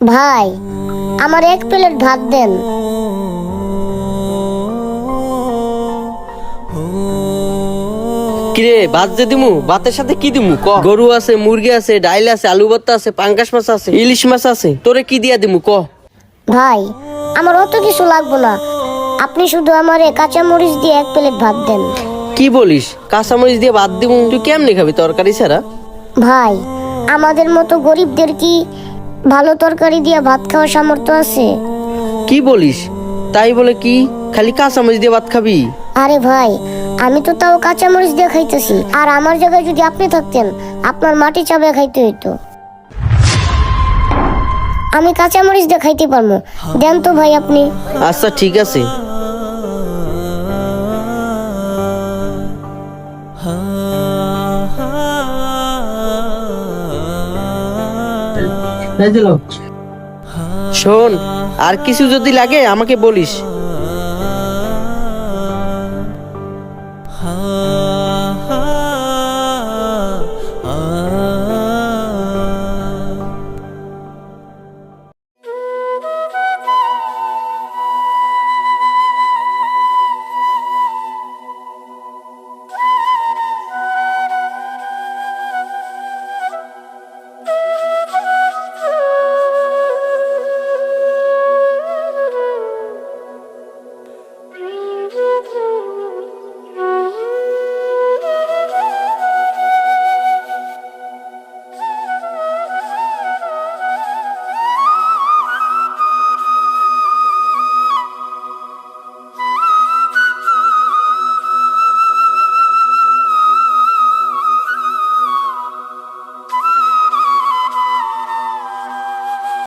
ভাই আমার এক প্লেট ভাত দেন। কিরে ভাত যে দিমু? ভাতের সাথে কি দিমু? ক। গরু আছে মুরগি আছে ডাইল আছে আলু ভর্তা আছে পাঙ্কাশ মাছ আছে ইলিশ মাছ আছে। তোরে কি দিয়া দিমু ক? ভাই আমার অত কিছু লাগবো না। আপনি শুধু আমারে কাঁচা মরিচ দিয়ে এক প্লেট ভাত দেন। কি বলিস? কাঁচামরিচ দিয়ে ভাত দিমু? তুই কেমনে খাবি তরকারি ছাড়া? ভাই আমাদের মতো গরিবদের কি ভালো তরকারি দিয়ে ভাত খাওয়ার সামর্থ্য আছে? কি বলিস? তাই বলে কি? খালি কাঁচামরিচ দিয়ে ভাত খাবি? আরে ভাই আমি তো তাও কাঁচামরিচ দিয়ে খাইতেছি। আর আমার জায়গায় যদি আপনি থাকতেন আপনার মাটি চাবে খাইতে হইতো। আমি কাঁচামরিচ দিয়ে খাইতে পারব। দেন তো ভাই আপনি। আচ্ছা ঠিক আছে। শোন আর কিছু যদি লাগে আমাকে বলিস।